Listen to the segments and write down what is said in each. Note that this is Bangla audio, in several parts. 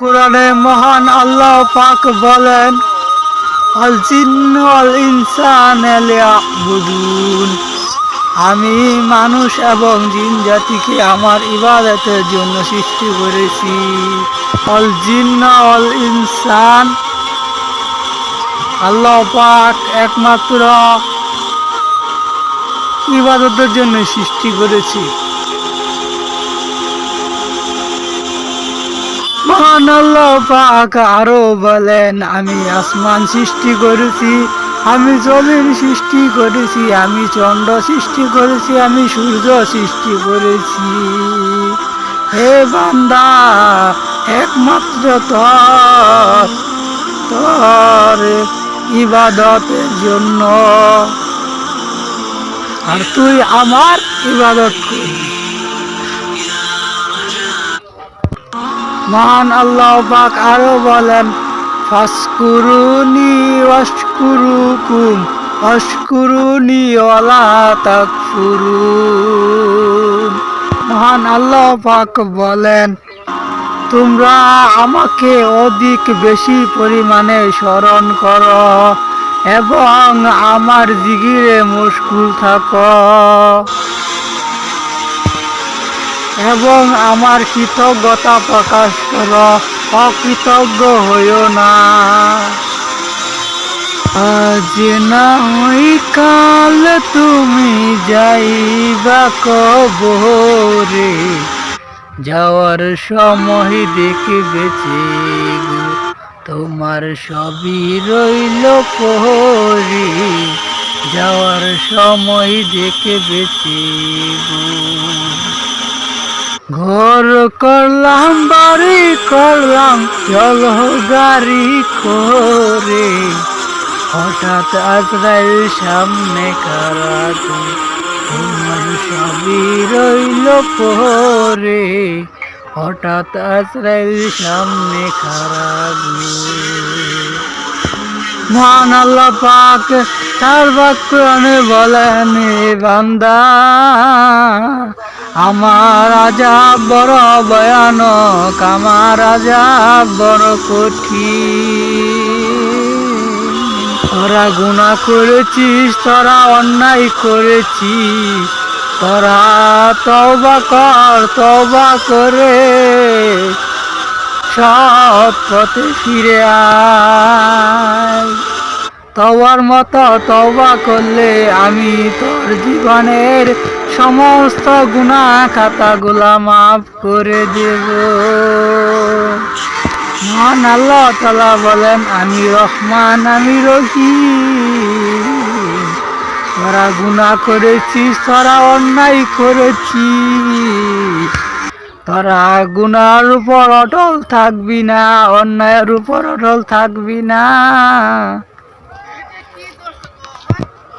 কোরআনে মহান আল্লাহ পাক বলেন, আল জিন্ন আল ইনসান আমি মানুষ এবং জিন জাতিকে আমার ইবাদতের জন্য সৃষ্টি করেছি। অল জিন্ন অল ইনসান আল্লাহ পাক একমাত্র ইবাদতের জন্য সৃষ্টি করেছি। মহান পাক আরও বলেন, আমি আসমান সৃষ্টি করেছি, আমি জমিন সৃষ্টি করেছি, আমি চন্দ্র সৃষ্টি করেছি, আমি সূর্য সৃষ্টি করেছি। হে বান্দা, একমাত্র তোর তোর ইবাদতের জন্য। আর তুই আমার ইবাদত করবি মহান আল্লাহ পাক আরও বলেন, ফাসকুরুনি ওয়াশকুরুকুম, ওয়াশকুরুনি ওয়ালা তাকফুরুন। মহান আল্লাহ পাক বলেন, তোমরা আমাকে অধিক বেশি পরিমাণে স্মরণ করো এবং আমার জিগিরে মুশকুল থাকো। এবং আমার কৃতজ্ঞতা প্রকাশ করো, অকৃতজ্ঞ হইও না। আজ না হই কাল তুমি যাইবা কবরে, যাওয়ার সময় দেখে বেঁচে তোমার সবই রইল পরে, যাওয়ার সময় দেখে বেঁচে ঘর করলাম, বাড়ি করলাম, চল গাড়ি করে। হঠাৎ আজরাইল সামনে কারা তোমার সবই রইল পরে। হঠাৎ আজরাইল সামনে খারা মহান আল্লাহ পাক তার বাক্যনে বলেন "হে বান্দা, আমার আজাব বড় ভয়ানক, আমার আজাব বড় কঠিন। তোরা গুণা করেছিস, তোরা অন্যায় করেছিস, তোরা তবা কর তবা করে সৎ পথে ফিরে আয়। তবার মতো তবা করলে আমি তোর জীবনের সমস্ত গুণা খাতাগুলা মাফ করে দেব। মহান আল্লাহ তালা বলেন, আমি রহমান, আমি রহিম। তোরা গুণা করেছিস, তোরা অন্যায় করেছিস। তোরা গুনার উপর অটল থাকবি না, অন্যায়ের উপর অটল থাকবি না।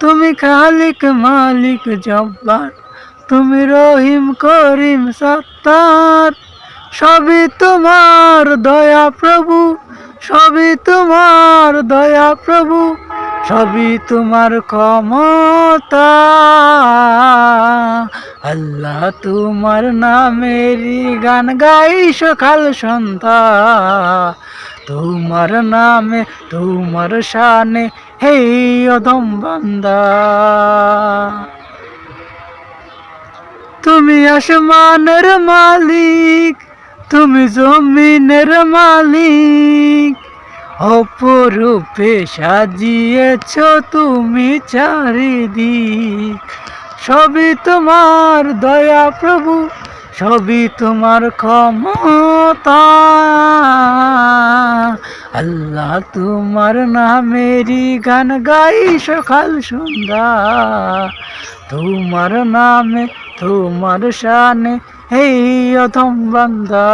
তুমি খালিক মালিক জব্বার, তুমি রহিম করিম সত্তার। সবই তোমার দয়া প্রভু, সবই তোমার দয়া প্রভু, সবই তোমার ক্ষমতা। আল্লাহ তোমার নামেরই গান গাই সকাল সন্ধ্যা। তোমার নামে, তোমার শানে হে অদম বান্দা। তুমি আসমানের মালিক, তুমি জমিনের মালিক। অপরূপে সাজিয়েছ তুমি চারিদিক। সবই তোমার দয়া প্রভু, সবই তোমার ক্ষমতা। আল্লাহ তোমার নামেরই গান গাই সকাল সন্ধ্যা। তোমার নামে তোমার শানে এই অথম বান্দা।